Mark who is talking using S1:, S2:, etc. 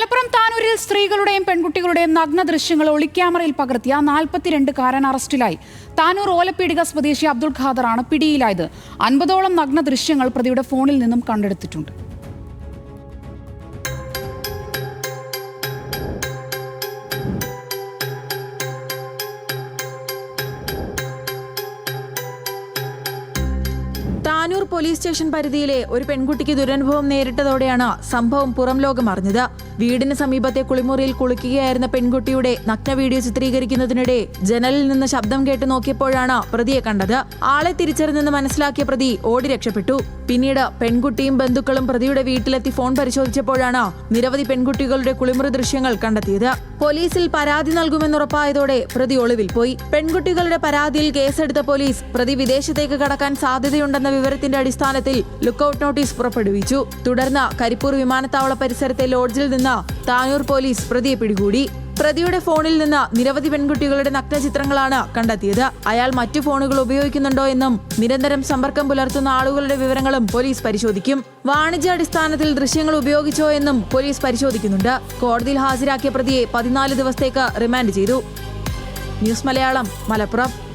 S1: മലപ്പുറം താനൂരിൽ സ്ത്രീകളുടെയും പെൺകുട്ടികളുടെയും നഗ്ന ദൃശ്യങ്ങൾ ഒളിക്യാമറയിൽ പകർത്തിയ നാൽപ്പത്തിരണ്ടുകാരൻ അറസ്റ്റിലായി. താനൂർ ഓലപ്പീടിക സ്വദേശി അബ്ദുൾ ഖാദറാണ് പിടിയിലായത്. അൻപതോളം നഗ്ന ദൃശ്യങ്ങൾ പ്രതിയുടെ ഫോണിൽ നിന്നും കണ്ടെടുത്തിട്ടുണ്ട്.
S2: താനൂർ പോലീസ് സ്റ്റേഷൻ പരിധിയിലെ ഒരു പെൺകുട്ടിക്ക് ദുരനുഭവം നേരിട്ടതോടെയാണ് സംഭവം പുറം ലോകം അറിഞ്ഞത്. വീടിന് സമീപത്തെ കുളിമുറിയിൽ കുളിക്കുകയായിരുന്ന പെൺകുട്ടിയുടെ നഗ്ന വീഡിയോ ചിത്രീകരിക്കുന്നതിനിടെ ജനലിൽ നിന്ന് ശബ്ദം കേട്ട് നോക്കിയപ്പോഴാണ് പ്രതിയെ കണ്ടത്. ആളെ തിരിച്ചറിഞ്ഞെന്ന് മനസ്സിലാക്കിയ പ്രതി ഓടി രക്ഷപ്പെട്ടു. പിന്നീട് പെൺകുട്ടിയും ബന്ധുക്കളും പ്രതിയുടെ വീട്ടിലെത്തി ഫോൺ പരിശോധിച്ചപ്പോഴാണ് നിരവധി പെൺകുട്ടികളുടെ കുളിമുറി ദൃശ്യങ്ങൾ കണ്ടെത്തിയത്. പോലീസിൽ പരാതി നൽകുമെന്നുറപ്പായതോടെ പ്രതി ഒളിവിൽ പോയി. പെൺകുട്ടികളുടെ പരാതിയിൽ കേസെടുത്ത പോലീസ് പ്രതി വിദേശത്തേക്ക് കടക്കാൻ സാധ്യതയുണ്ടെന്ന വിവരത്തിന്റെ അടിസ്ഥാനത്തിൽ ലുക്കൌട്ട് നോട്ടീസ് പുറപ്പെടുവിച്ചു. തുടർന്ന് കരിപ്പൂർ വിമാനത്താവള പരിസരത്തെ ലോഡ്ജിൽ നിന്ന് താനൂർ പോലീസ് പ്രതിയെ പിടികൂടി. പ്രതിയുടെ ഫോണിൽ നിന്ന് നിരവധി പെൺകുട്ടികളുടെ നഗ്ന ചിത്രങ്ങളാണ് കണ്ടെത്തിയത്. അയാൾ മറ്റു ഫോണുകൾ ഉപയോഗിക്കുന്നുണ്ടോ എന്നും നിരന്തരം സമ്പർക്കം പുലർത്തുന്ന ആളുകളുടെ വിവരങ്ങളും പോലീസ് പരിശോധിക്കും. വാണിജ്യാടിസ്ഥാനത്തിൽ ദൃശ്യങ്ങൾ ഉപയോഗിച്ചോ എന്നും പോലീസ് പരിശോധിക്കുന്നുണ്ട്. കോടതിയിൽ ഹാജരാക്കിയ പ്രതിയെ പതിനാല് ദിവസത്തേക്ക് റിമാൻഡ് ചെയ്തു. ന്യൂസ് മലയാളം മലപ്പുറം.